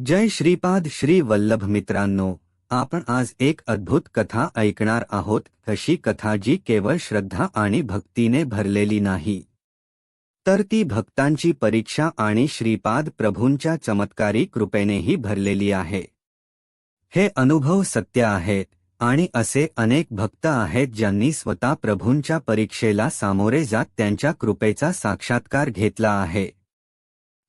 जय श्रीपाद श्री वल्लभ मित्रांनो आपण आज एक अद्भुत कथा ऐकणार आहोत. अशी कथा जी केवळ श्रद्धा आणि भक्तीने भरलेली नाही. तर ती भक्तांची परीक्षा आणि श्रीपाद प्रभूंच्या चमत्कारी कृपेनेही भरलेली आहे. हे अनुभव सत्य आहेत आणि असे अनेक भक्त आहेत ज्यांनी स्वतः प्रभूंच्या परीक्षेला सामोरे जात त्यांच्या कृपेचा साक्षात्कार घेतला आहे.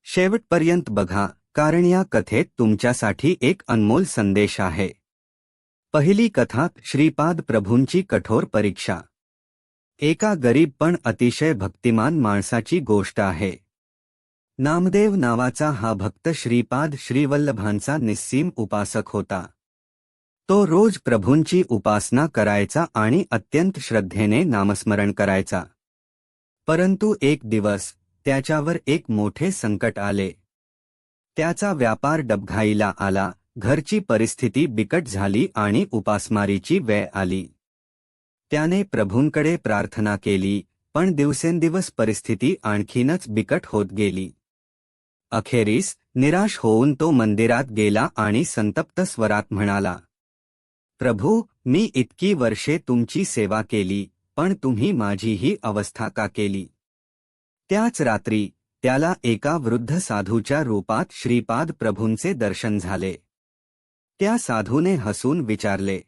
शेवटपर्यंत बघा कारण या कथेत तुमच्यासाठी एक अनमोल संदेश आहे. पहिली कथा श्रीपाद प्रभूंची कठोर परीक्षा. एका गरीब पण अतिशय भक्तिमान माणसाची गोष्ट आहे. नामदेव नावाचा हा भक्त श्रीपाद श्रीवल्लभांचा निस्सीम उपासक होता. तो रोज प्रभूंची उपासना करायचा आणि अत्यंत श्रद्धेने नामस्मरण करायचा. परंतु एक दिवस त्याच्यावर एक मोठे संकट आले. त्याचा व्यापार डबघाईला आला घरची परिस्थिती बिकट झाली आणि उपासमारीची वेळ आली. त्याने प्रभूंकडे प्रार्थना केली पण दिवसेंदिवस परिस्थिती आणखीनच बिकट होत गेली. अखेरीस निराश होऊन तो मंदिरात गेला आणि संतप्त स्वरात म्हणाला प्रभू मी इतकी वर्षे तुमची सेवा केली पण तुम्ही माझी ही अवस्था का केली? त्याच रात्री त्याला एका वृद्ध साधूच्या रूपात श्रीपाद प्रभूंचे दर्शन झाले. त्या साधूने हसून विचारले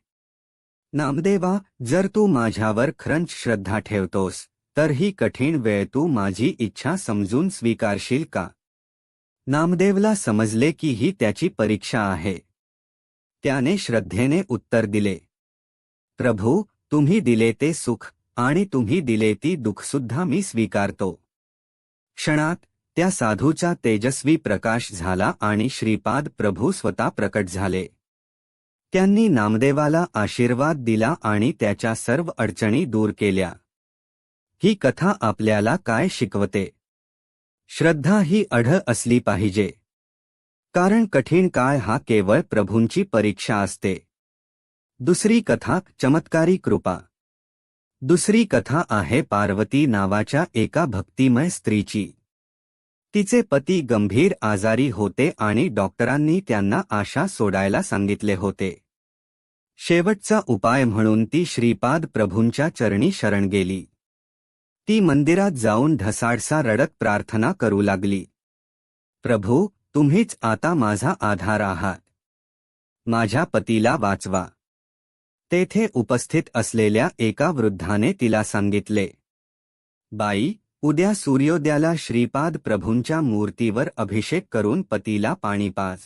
नामदेवा जर तू माझ्यावर खरंच श्रद्धा ठेवतोस तर ही कठीण वेळ तू माझी इच्छा समजून स्वीकारशील का? नामदेवला समजले की ही त्याची परीक्षा आहे. त्याने श्रद्धेने उत्तर दिले प्रभू तुम्ही दिले ते सुख आणि तुम्ही दिले ती दुःखसुद्धा मी स्वीकारतो. क्षणात त्या साधूचा तेजस्वी प्रकाश झाला आणि श्रीपाद प्रभू स्वतः प्रकट झाले. त्यांनी नामदेवाला आशीर्वाद दिला आणि त्याच्या सर्व अडचणी दूर केल्या. ही कथा आपल्याला काय शिकवते? श्रद्धा ही अढ असली पाहिजे. कारण कठीण काळ हा केवळ प्रभूंची परीक्षा असते. दुसरी कथा चमत्कारी कृपा. दुसरी कथा आहे पार्वती नावाच्या एका भक्तिमय स्त्रीची. तिचे पती गंभीर आजारी होते आणि डॉक्टरांनी त्यांना आशा सोडायला सांगितले होते. शेवटचा उपाय म्हणून ती श्रीपाद प्रभूंच्या चरणी शरण गेली. ती मंदिरात जाऊन ढसाडसा रडत प्रार्थना करू लागली. प्रभू तुम्हीच आता माझा आधार आहात. माझ्या पतीला वाचवा. तेथे उपस्थित असलेल्या एका वृद्धाने तिला सांगितले बाई उद्या सूर्योदयाला श्रीपाद प्रभूंच्या मूर्तीवर अभिषेक करून पतीला पाणी पाज.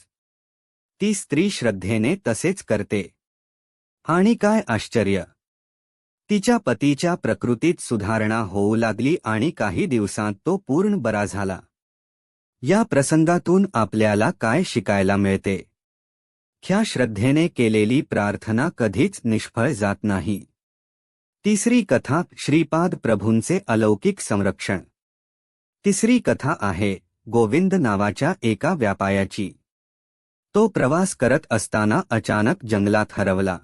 ती स्त्री श्रद्धेने तसेच करते. आणि काय आश्चर्य! तिच्या पतीच्या प्रकृतीत सुधारणा होऊ लागली आणि काही दिवसांत तो पूर्ण बरा झाला. या प्रसंगातून आपल्याला काय शिकायला मिळते? ख्या श्रद्धेने केलेली प्रार्थना कधीच निष्फळ जात नाही. तिसरी कथा श्रीपाद प्रभूंचे अलौकिक संरक्षण. तिसरी कथा आहे गोविंद नावाच्या एका व्यापायाची. तो प्रवास करत असताना अचानक जंगलात हरवला.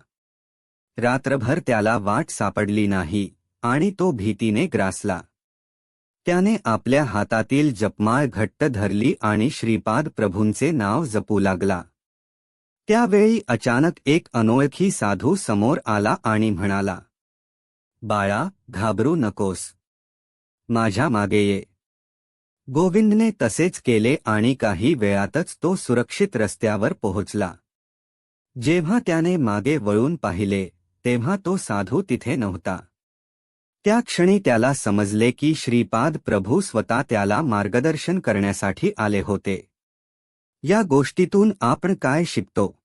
रात्रभर त्याला वाट सापडली नाही आणि तो भीतीने ग्रासला. त्याने आपल्या हातातील जपमाळ घट्ट धरली आणि श्रीपाद प्रभूंचे नाव जपू लागला. त्यावेळी अचानक एक अनोळखी साधू समोर आला आणि म्हणाला बाळा घाबरू नकोस. माझ्या मागे ये. गोविंदने तसेच केले आणि काही वेळातच तो सुरक्षित रस्त्यावर पोहोचला. जेव्हा त्याने मागे वळून पाहिले तेव्हा तो साधू तिथे नव्हता. त्या क्षणी त्याला समजले की श्रीपाद प्रभू स्वतः त्याला मार्गदर्शन करण्यासाठी आले होते. या गोष्टीतून आपण काय शिकतो?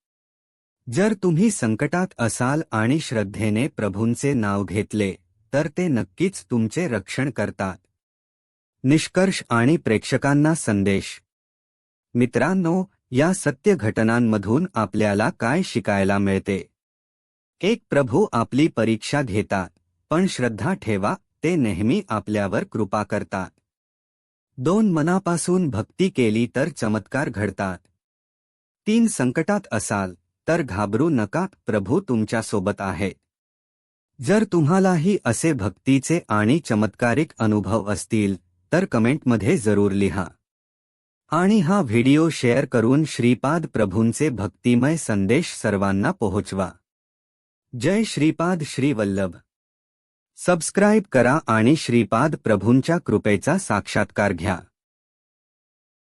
जर तुम्ही संकटात असाल आणि श्रद्धेने प्रभूंचे नाव घेतले तर ते नक्कीच तुमचे रक्षण करतात. निष्कर्ष आणि प्रेक्षकांना संदेश. मित्रांनो या सत्य घटनांमधून आपल्याला काय शिकायला मिळते? एक प्रभू आपली परीक्षा घेतात पण श्रद्धा ठेवा ते नेहमी आपल्यावर कृपा करतात. दोन मनापासून भक्ती केली तर चमत्कार घडतात. तीन संकटात असाल तर घाबरू नका प्रभू तुमच्यासोबत आहे. जर तुम्हालाही असे भक्तीचे आणि चमत्कारिक अनुभव असतील तर कमेंटमध्ये जरूर लिहा. आणि हा व्हिडिओ शेअर करून श्रीपाद प्रभूंचे भक्तिमय संदेश सर्वांना पोहोचवा. जय श्रीपाद श्रीवल्लभ. सबस्क्राईब करा आणि श्रीपाद प्रभूंच्या कृपेचा साक्षात्कार घ्या.